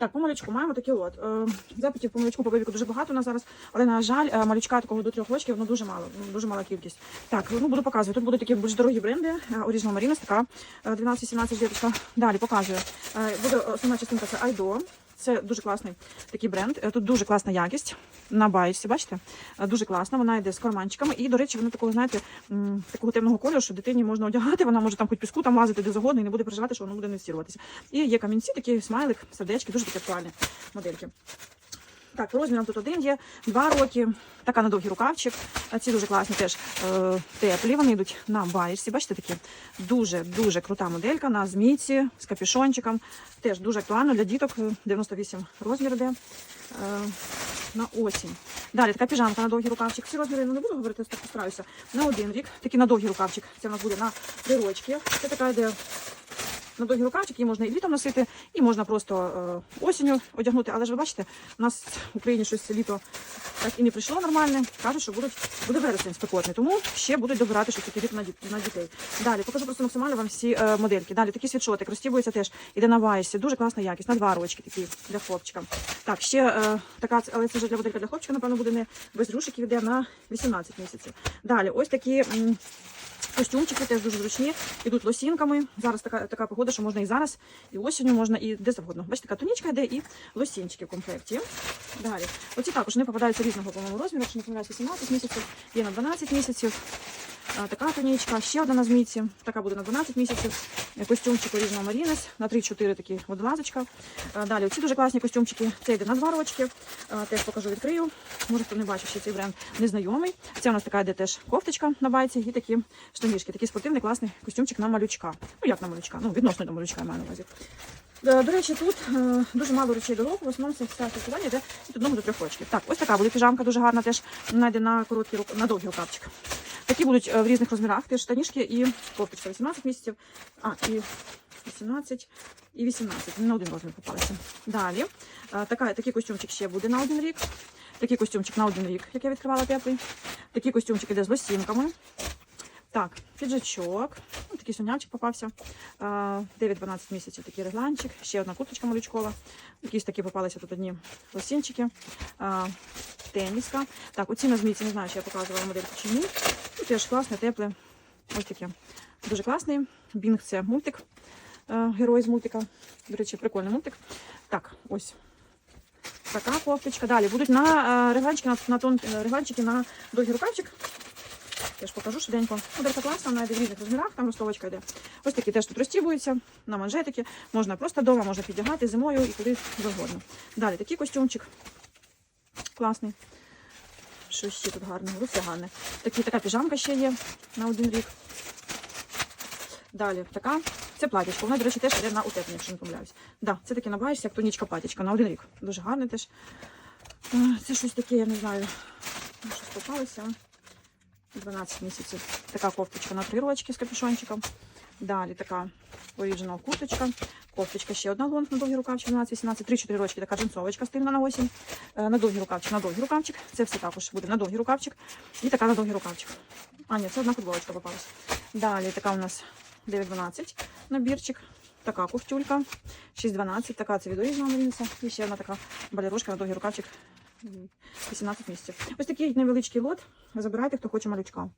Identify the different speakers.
Speaker 1: Так, по малючку маємо такий лот. Е, Запитів по малючку по бебіку дуже багато у нас зараз, але на жаль, е, малючка такого до трьох очків, ну дуже мало, ну, дуже мала кількість. Так, ну буду показувати. Тут будуть такі більш дорогі бренди. Е, Original Marines, така е, 12-17 діточка. Далі показую. Е, Буде основна частинка це Айдо. Це дуже класний такий бренд. Е, Тут дуже класна якість на байці, бачите? Е, Дуже класна. Вона йде з карманчиками. І, до речі, вона такого, знаєте, такого темного кольору, що дитині можна одягати. Вона може там хоч піску там лазити де завгодно і не буде переживати, що воно буде не стіруватися. І є камінці, такі смайлик, сердечки, дуже такі актуальні модельки. Так, по розмірам тут один є, два роки. Така на довгий рукавчик. Ці дуже класні теж е, теплі. Вони йдуть на байерсі. Бачите, такі дуже дуже крута моделька на змійці з капюшончиком. Теж дуже актуально для діток. е, 98 розмір іде. Е, на осінь. Далі така піжамка на довгий рукавчик. Всі розміри ну, не буду говорити, так постараюся. На один рік. Такий на довгий рукавчик. Це в нас буде на три рочки. Це така йде на довгий рукавчик, її можна і літом носити, і можна просто е, осінню одягнути. Але ж ви бачите, у нас в Україні щось літо так і не прийшло нормальне. Кажуть, що будуть, буде вересень спекотний, тому ще будуть добирати щось таке на, на дітей. Далі покажу просто максимально вам всі е, модельки. Далі такий світшотик, розтібується теж, іде на вайсі, дуже класна якість, на два рочки такі для хлопчика. Так, ще е, така, але це вже для моделька для хлопчика, напевно, буде не без рушиків, іде на 18 місяців. Далі, ось такі. Костюмчики теж дуже зручні, ідуть лосінками. Зараз така, така погода, що можна і зараз, і осінню можна, і де завгодно. Бачите, така тунічка йде і лосінчики в комплекті. Далі. Оці також вони попадаються різного по-моєму розміру, якщо не помиляюсь, 18 місяців, є на 12 місяців. А, така тонічка, ще одна на змійці, така буде на 12 місяців. Е, Костюмчик Original Marines, на 3-4 такі водолазочка. Далі оці дуже класні костюмчики. Це йде на 2 рочки. Теж покажу, відкрию. Може, хто не бачив ще цей бренд незнайомий. Це у нас така йде теж кофточка на байці і такі штанішки. Такий спортивний класний костюмчик на малючка. Ну як на малючка? Ну, відносно до малючка я маю на увазі. Е, До речі, тут е, дуже мало речей до року, в основному це все фіксування йде від одного до трьох років. Так, ось така буде піжамка дуже гарна, теж вона йде на короткий рук, на довгий рукавчик. Такі будуть е, в різних розмірах, теж штанішки і кофточка 18 місяців, а, і 18 і 18. На один розмір попалися. Далі. е, Така, такий костюмчик ще буде на один рік. Такий костюмчик на один рік, як я відкривала теплий. Такий костюмчик іде з лосінками. Так, піджачок. Ну, такий сонячик попався. 9-12 місяців такий регланчик. Ще одна курточка малючкова. Якісь такі попалися тут одні лосінчики. Теніска. Так, оці на змійці, не знаю, чи я показувала модельку чи ні. Ну, теж класне, тепле. Ось таке. Дуже класний. Бінг це мультик. е, Герой з мультика. До речі, прикольний мультик. Так, ось. Така кофточка. Далі будуть на е, регланчики, на, на тон, е, регланчики на довгий рукавчик. Теж покажу швиденько. Моделька класна, йде в різних розмірах, там ростовочка йде. Ось такі теж тут розтібуються на манжетики. Можна просто вдома, можна піддягати зимою і куди завгодно. Далі такий костюмчик. Класний. Що ще тут гарне? Розтяганне. Такі, така піжамка ще є на один рік. Далі така. Це платічко. Вона, до речі, теж йде на утеплення, якщо не помиляюсь. Да, це таке набаєшся, як тонічка платічка на один рік. Дуже гарне теж. Це щось таке, я не знаю. Щось попалося. 12 місяців. Така кофточка на три рочки з капюшончиком. Далі така оріджинал курточка. Кофточка ще одна лонг на довгий рукавчик 12-18, 3-4 рочки, така джинсовочка стильна на осінь. Е, На довгий рукавчик, на довгий рукавчик. Це все також буде на довгий рукавчик. І така на довгий рукавчик. А, ні, це одна футболочка попалась. Далі така у нас 9-12 набірчик. Така кофтюлька. 6-12, така це від Original Marines. І ще одна така балерушка на довгий рукавчик. 18 місяців. Ось такий невеличкий лот. Забирайте, хто хоче малючка.